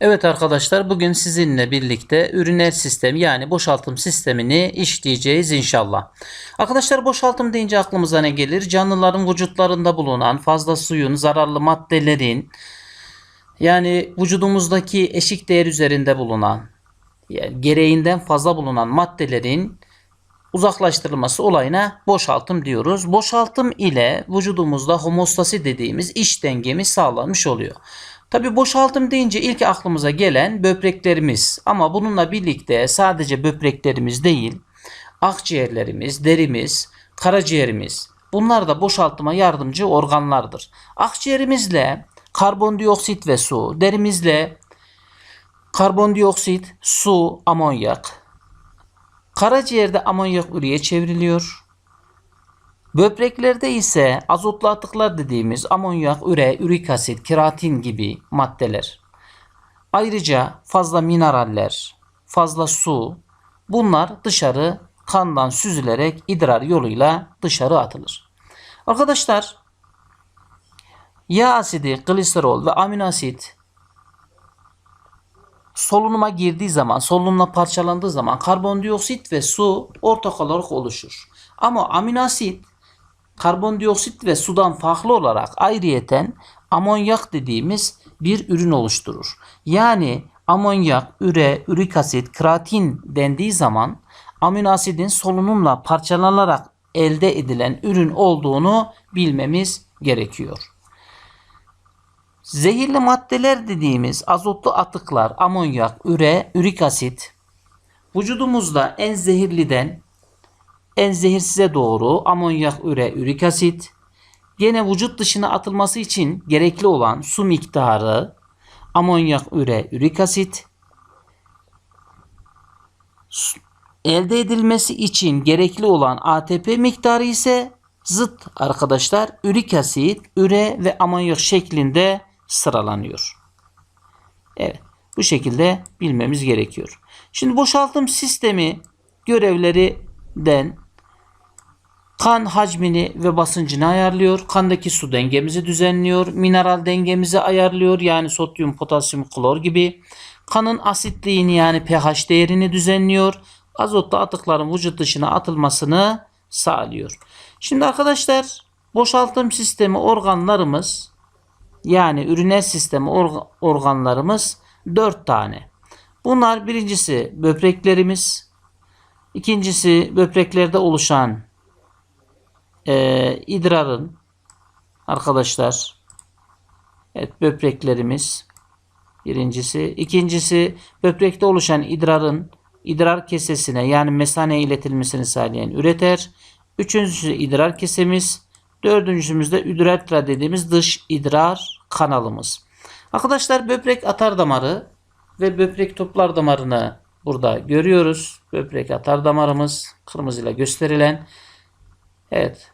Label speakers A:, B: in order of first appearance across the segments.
A: Evet arkadaşlar bugün sizinle birlikte üriner sistem yani boşaltım sistemini işleyeceğiz inşallah. Arkadaşlar boşaltım deyince aklımıza ne gelir? Canlıların vücutlarında bulunan fazla suyun, zararlı maddelerin yani vücudumuzdaki eşik değer üzerinde bulunan yani gereğinden fazla bulunan maddelerin uzaklaştırılması olayına boşaltım diyoruz. Boşaltım ile vücudumuzda homostasi dediğimiz iç dengemiz sağlanmış oluyor. Tabi boşaltım deyince ilk aklımıza gelen böbreklerimiz ama bununla birlikte sadece böbreklerimiz değil akciğerlerimiz, derimiz, karaciğerimiz bunlar da boşaltıma yardımcı organlardır. Akciğerimizle karbondioksit ve su, derimizle karbondioksit, su, amonyak, Karaciğerde amonyak üreye çevriliyor. Böbreklerde ise azotlu atıklar dediğimiz amonyak, üre, ürik asit, keratin gibi maddeler. Ayrıca fazla mineraller, fazla su bunlar dışarı kandan süzülerek idrar yoluyla dışarı atılır. Arkadaşlar yağ asidi, gliserol ve amino asit solunuma girdiği zaman, solunumla parçalandığı zaman karbondioksit ve su ortak olarak oluşur. Ama amino asit karbondioksit ve sudan farklı olarak ayrıyeten amonyak dediğimiz bir ürün oluşturur. Yani amonyak, üre, ürik asit, kreatin dendiği zaman amino asidin solunumla parçalanarak elde edilen ürün olduğunu bilmemiz gerekiyor. Zehirli maddeler dediğimiz azotlu atıklar, amonyak, üre, ürik asit vücudumuzda en zehirliden en zehirsize doğru amonyak, üre, ürik asit gene vücut dışına atılması için gerekli olan su miktarı amonyak, üre, ürik asit elde edilmesi için gerekli olan ATP miktarı ise zıt arkadaşlar ürik asit, üre ve amonyak şeklinde sıralanıyor. Evet. Bu şekilde bilmemiz gerekiyor. Şimdi boşaltım sistemi görevlerinden kan hacmini ve basıncını ayarlıyor. Kandaki su dengemizi düzenliyor. Mineral dengemizi ayarlıyor. Yani sodyum, potasyum, klor gibi. Kanın asitliğini yani pH değerini düzenliyor. Azotlu atıkların vücut dışına atılmasını sağlıyor. Şimdi arkadaşlar boşaltım sistemi organlarımız yani üriner sistemi org- organlarımız 4 tane. Bunlar birincisi böbreklerimiz, ikincisi böbreklerde oluşan e, idrarın arkadaşlar evet böbreklerimiz birincisi, ikincisi böbrekte oluşan idrarın idrar kesesine yani mesaneye iletilmesini sağlayan üreter. Üçüncüsü idrar kesemiz. Dördüncümüzde üretra dediğimiz dış idrar kanalımız. Arkadaşlar böbrek atar damarı ve böbrek toplar damarını burada görüyoruz. Böbrek atar damarımız kırmızıyla gösterilen. Evet.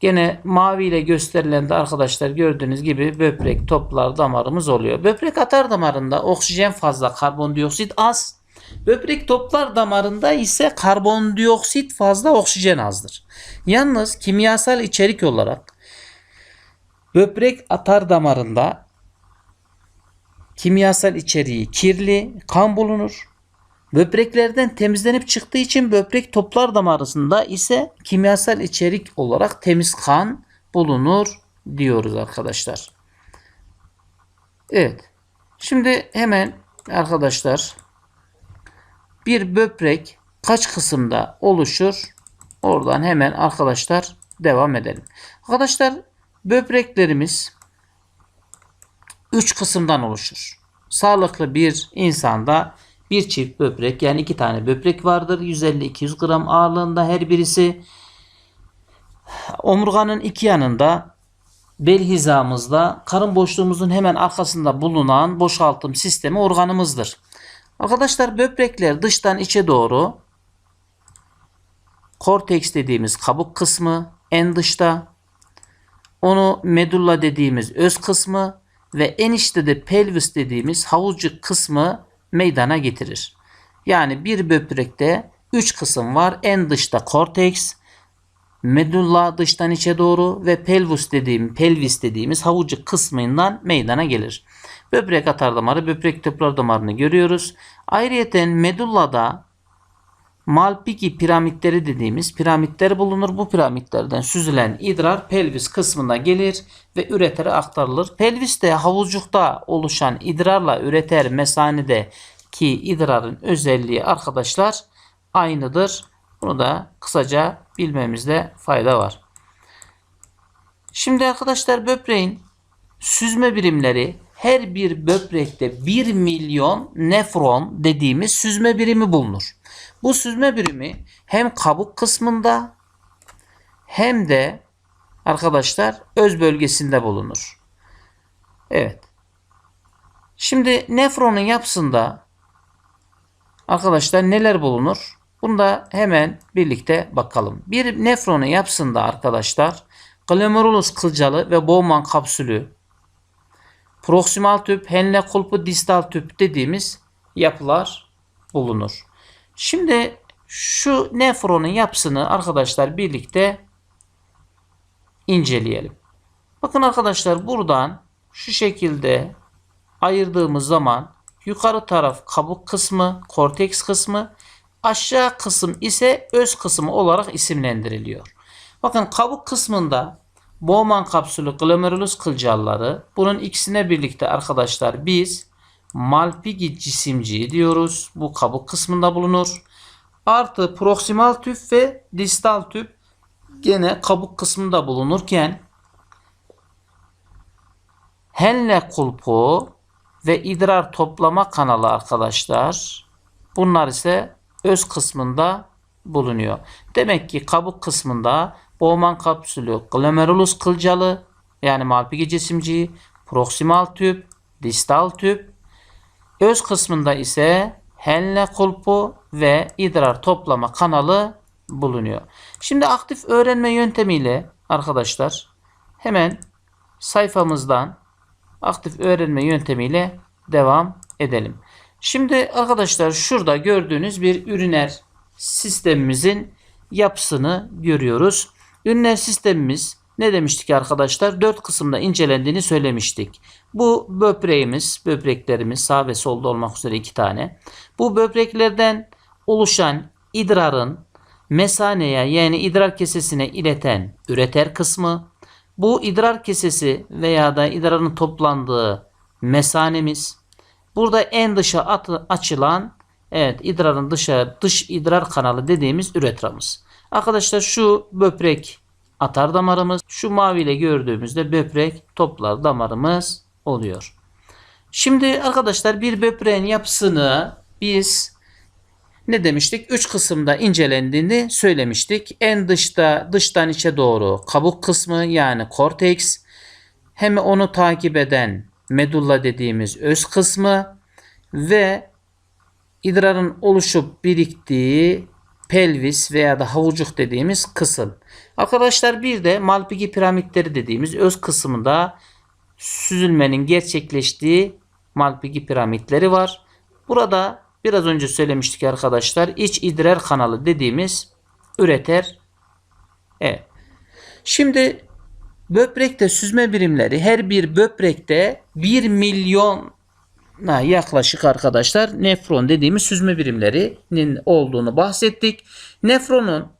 A: Gene mavi ile gösterilen de arkadaşlar gördüğünüz gibi böbrek toplar damarımız oluyor. Böbrek atar damarında oksijen fazla, karbondioksit az. Böbrek toplar damarında ise karbondioksit fazla, oksijen azdır. Yalnız kimyasal içerik olarak böbrek atar damarında kimyasal içeriği kirli, kan bulunur. Böbreklerden temizlenip çıktığı için böbrek toplar damarında ise kimyasal içerik olarak temiz kan bulunur diyoruz arkadaşlar. Evet. Şimdi hemen arkadaşlar bir böbrek kaç kısımda oluşur? Oradan hemen arkadaşlar devam edelim. Arkadaşlar böbreklerimiz 3 kısımdan oluşur. Sağlıklı bir insanda bir çift böbrek yani iki tane böbrek vardır. 150-200 gram ağırlığında her birisi. Omurganın iki yanında bel hizamızda karın boşluğumuzun hemen arkasında bulunan boşaltım sistemi organımızdır. Arkadaşlar böbrekler dıştan içe doğru korteks dediğimiz kabuk kısmı en dışta onu medulla dediğimiz öz kısmı ve en içte de pelvis dediğimiz havucuk kısmı meydana getirir. Yani bir böbrekte 3 kısım var. En dışta korteks, medulla dıştan içe doğru ve pelvis dediğim pelvis dediğimiz havucuk kısmından meydana gelir. Böbrek atar damarı, böbrek toplar damarını görüyoruz. Ayrıyeten medullada Malpighi piramitleri dediğimiz piramitler bulunur. Bu piramitlerden süzülen idrar pelvis kısmına gelir ve üretere aktarılır. Pelviste havucukta oluşan idrarla üreter mesanede ki idrarın özelliği arkadaşlar aynıdır. Bunu da kısaca bilmemizde fayda var. Şimdi arkadaşlar böbreğin süzme birimleri her bir böbrekte 1 milyon nefron dediğimiz süzme birimi bulunur. Bu süzme birimi hem kabuk kısmında hem de arkadaşlar öz bölgesinde bulunur. Evet. Şimdi nefronun yapısında arkadaşlar neler bulunur? Bunu da hemen birlikte bakalım. Bir nefronun yapısında arkadaşlar glomerulus kılcalı ve Bowman kapsülü, proksimal tüp, Henle kulpu distal tüp dediğimiz yapılar bulunur. Şimdi şu nefronun yapısını arkadaşlar birlikte inceleyelim. Bakın arkadaşlar buradan şu şekilde ayırdığımız zaman yukarı taraf kabuk kısmı, korteks kısmı, aşağı kısım ise öz kısmı olarak isimlendiriliyor. Bakın kabuk kısmında Bowman kapsülü glomerulus kılcalları bunun ikisine birlikte arkadaşlar biz Malpighi cisimciği diyoruz. Bu kabuk kısmında bulunur. Artı proksimal tüp ve distal tüp gene kabuk kısmında bulunurken Henle kulpu ve idrar toplama kanalı arkadaşlar. Bunlar ise öz kısmında bulunuyor. Demek ki kabuk kısmında Bowman kapsülü glomerulus kılcalı yani Malpighi cisimciği, proksimal tüp, distal tüp, öz kısmında ise Henle kulpu ve idrar toplama kanalı bulunuyor. Şimdi aktif öğrenme yöntemiyle arkadaşlar hemen sayfamızdan aktif öğrenme yöntemiyle devam edelim. Şimdi arkadaşlar şurada gördüğünüz bir üriner sistemimizin yapısını görüyoruz. Üriner sistemimiz ne demiştik arkadaşlar? Dört kısımda incelendiğini söylemiştik. Bu böbreğimiz, böbreklerimiz sağ ve solda olmak üzere iki tane. Bu böbreklerden oluşan idrarın mesaneye yani idrar kesesine ileten üreter kısmı. Bu idrar kesesi veya da idrarın toplandığı mesanemiz. Burada en dışa atı, açılan evet idrarın dışa dış idrar kanalı dediğimiz üretramız. Arkadaşlar şu böbrek atar damarımız. Şu maviyle gördüğümüzde böbrek toplar damarımız oluyor. Şimdi arkadaşlar bir böbreğin yapısını biz ne demiştik? Üç kısımda incelendiğini söylemiştik. En dışta dıştan içe doğru kabuk kısmı yani korteks hem onu takip eden medulla dediğimiz öz kısmı ve idrarın oluşup biriktiği pelvis veya da havucuk dediğimiz kısım. Arkadaşlar bir de Malpighi piramitleri dediğimiz öz kısmında süzülmenin gerçekleştiği Malpighi piramitleri var. Burada biraz önce söylemiştik arkadaşlar iç idrar kanalı dediğimiz üreter. Evet. Şimdi böbrekte süzme birimleri her bir böbrekte 1 milyon yaklaşık arkadaşlar nefron dediğimiz süzme birimlerinin olduğunu bahsettik. Nefronun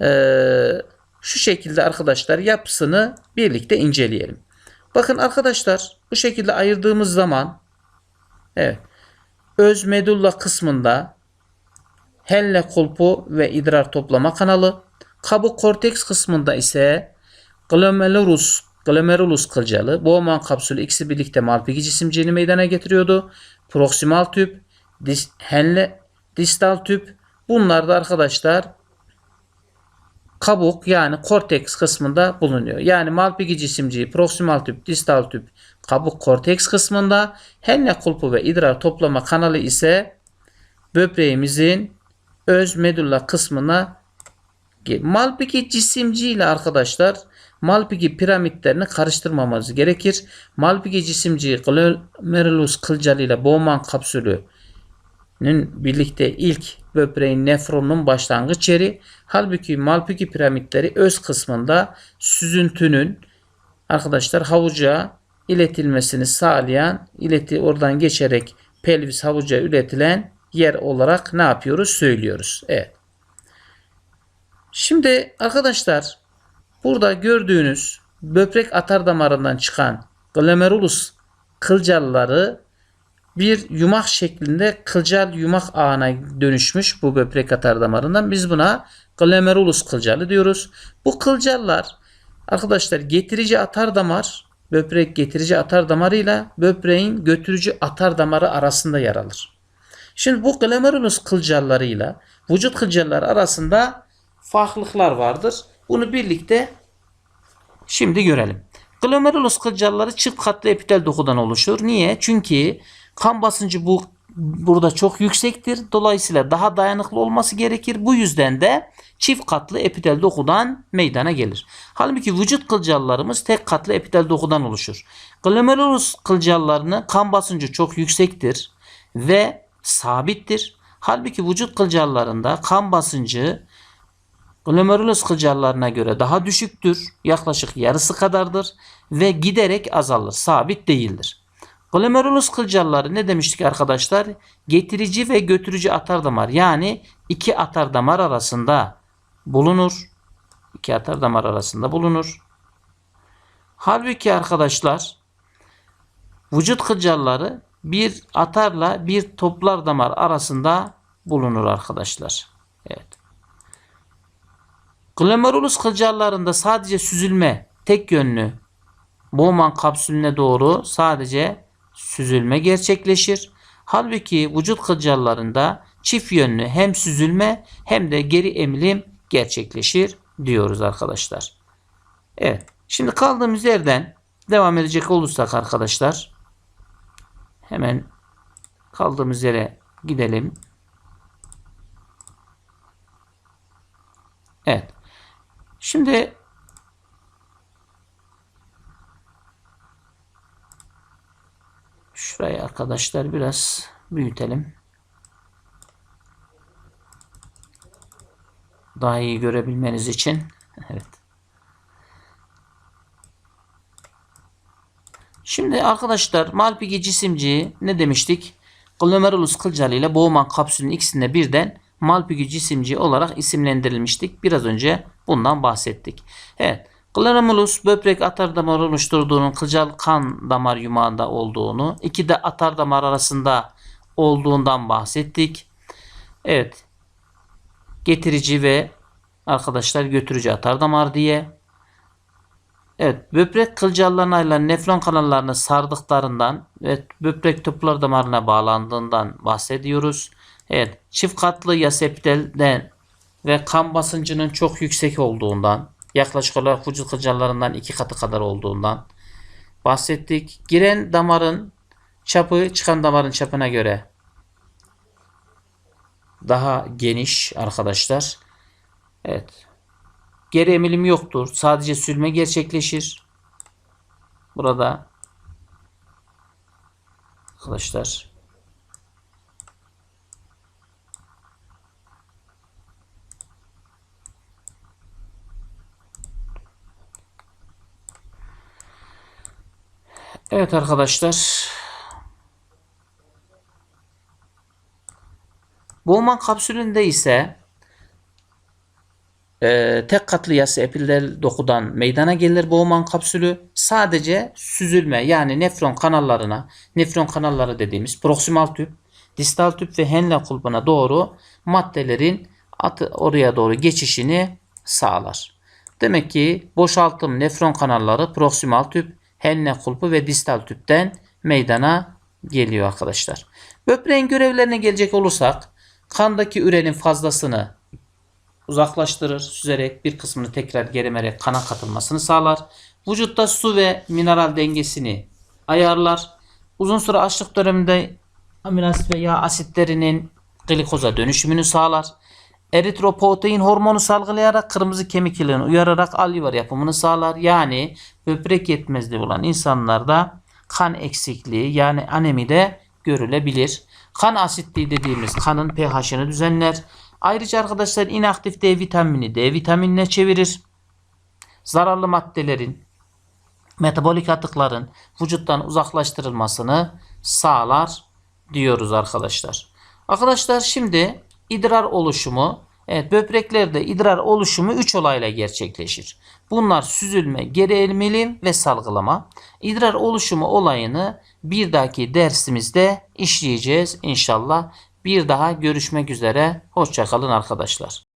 A: ee, şu şekilde arkadaşlar yapısını birlikte inceleyelim. Bakın arkadaşlar bu şekilde ayırdığımız zaman evet öz medulla kısmında helle kulpu ve idrar toplama kanalı kabuk korteks kısmında ise glomerulus glomerulus kılcalı Bowman kapsülü ikisi birlikte Malpighi cisimciğini meydana getiriyordu. Proksimal tüp, dis, henle, distal tüp bunlar da arkadaşlar kabuk yani korteks kısmında bulunuyor. Yani Malpighi cisimciği proksimal tüp, distal tüp kabuk korteks kısmında henne kulpu ve idrar toplama kanalı ise böbreğimizin öz medulla kısmına Malpighi cisimciği ile arkadaşlar Malpighi piramitlerini karıştırmamamız gerekir. Malpighi cisimciği glomerulus kılcalı ile Bowman kapsülü birlikte ilk böbreğin nefronun başlangıç yeri. Halbuki Malpighi piramitleri öz kısmında süzüntünün arkadaşlar havuca iletilmesini sağlayan, ileti oradan geçerek pelvis havuca üretilen yer olarak ne yapıyoruz? Söylüyoruz. Evet. Şimdi arkadaşlar burada gördüğünüz böbrek atar damarından çıkan glomerulus kılcalları bir yumak şeklinde kılcal yumak ağına dönüşmüş bu böbrek atar damarından. Biz buna glomerulus kılcalı diyoruz. Bu kılcallar arkadaşlar getirici atar damar, böbrek getirici atar damarıyla böbreğin götürücü atar damarı arasında yer alır. Şimdi bu glomerulus kılcallarıyla vücut kılcalları arasında farklılıklar vardır. Bunu birlikte şimdi görelim. Glomerulus kılcalları çift katlı epitel dokudan oluşur. Niye? Çünkü kan basıncı bu burada çok yüksektir. Dolayısıyla daha dayanıklı olması gerekir. Bu yüzden de çift katlı epitel dokudan meydana gelir. Halbuki vücut kılcallarımız tek katlı epitel dokudan oluşur. Glomerulus kılcallarının kan basıncı çok yüksektir ve sabittir. Halbuki vücut kılcallarında kan basıncı glomerulus kılcallarına göre daha düşüktür. Yaklaşık yarısı kadardır ve giderek azalır. Sabit değildir. Glomerulus kılcalları ne demiştik arkadaşlar? Getirici ve götürücü atar damar yani iki atar damar arasında bulunur. İki atar damar arasında bulunur. Halbuki arkadaşlar vücut kılcalları bir atarla bir toplar damar arasında bulunur arkadaşlar. Evet. Glomerulus kılcallarında sadece süzülme tek yönlü Bowman kapsülüne doğru sadece süzülme gerçekleşir. Halbuki vücut kılcallarında çift yönlü hem süzülme hem de geri emilim gerçekleşir diyoruz arkadaşlar. Evet. Şimdi kaldığımız yerden devam edecek olursak arkadaşlar hemen kaldığımız yere gidelim. Evet. Şimdi şurayı arkadaşlar biraz büyütelim. Daha iyi görebilmeniz için. Evet. Şimdi arkadaşlar Malpighi cisimciği ne demiştik? Glomerulus kılcalı ile Bowman kapsülünün ikisinde birden Malpighi cisimciği olarak isimlendirilmiştik. Biraz önce bundan bahsettik. Evet. Glomerulus böbrek atar damarı oluşturduğunun kılcal kan damar yumağında olduğunu, iki de atar damar arasında olduğundan bahsettik. Evet. Getirici ve arkadaşlar götürücü atar damar diye. Evet, böbrek kılcallarına ayrılan nefron kanallarını sardıklarından ve böbrek toplar damarına bağlandığından bahsediyoruz. Evet, çift katlı yaseptelden ve kan basıncının çok yüksek olduğundan, yaklaşık olarak vücut kılcallarından iki katı kadar olduğundan bahsettik. Giren damarın çapı çıkan damarın çapına göre daha geniş arkadaşlar. Evet. Geri emilim yoktur. Sadece sürme gerçekleşir. Burada arkadaşlar Evet arkadaşlar Bowman kapsülünde ise e, tek katlı yası epidel dokudan meydana gelir Bowman kapsülü. Sadece süzülme yani nefron kanallarına, nefron kanalları dediğimiz proksimal tüp, distal tüp ve Henle kulbuna doğru maddelerin atı, oraya doğru geçişini sağlar. Demek ki boşaltım nefron kanalları proksimal tüp, Henle kulpu ve distal tüpten meydana geliyor arkadaşlar. Böbreğin görevlerine gelecek olursak kandaki ürenin fazlasını uzaklaştırır. Süzerek bir kısmını tekrar gerimerek kana katılmasını sağlar. Vücutta su ve mineral dengesini ayarlar. Uzun süre açlık döneminde amino asit ve yağ asitlerinin glikoza dönüşümünü sağlar. Eritropoetin hormonu salgılayarak kırmızı kemik uyararak alüvar yapımını sağlar. Yani böbrek yetmezliği olan insanlarda kan eksikliği yani anemi de görülebilir. Kan asitliği dediğimiz kanın pH'ını düzenler. Ayrıca arkadaşlar inaktif D vitamini D vitaminine çevirir. Zararlı maddelerin metabolik atıkların vücuttan uzaklaştırılmasını sağlar diyoruz arkadaşlar. Arkadaşlar şimdi idrar oluşumu Evet böbreklerde idrar oluşumu 3 olayla gerçekleşir. Bunlar süzülme, geri emilim ve salgılama. İdrar oluşumu olayını bir dahaki dersimizde işleyeceğiz inşallah. Bir daha görüşmek üzere. Hoşçakalın arkadaşlar.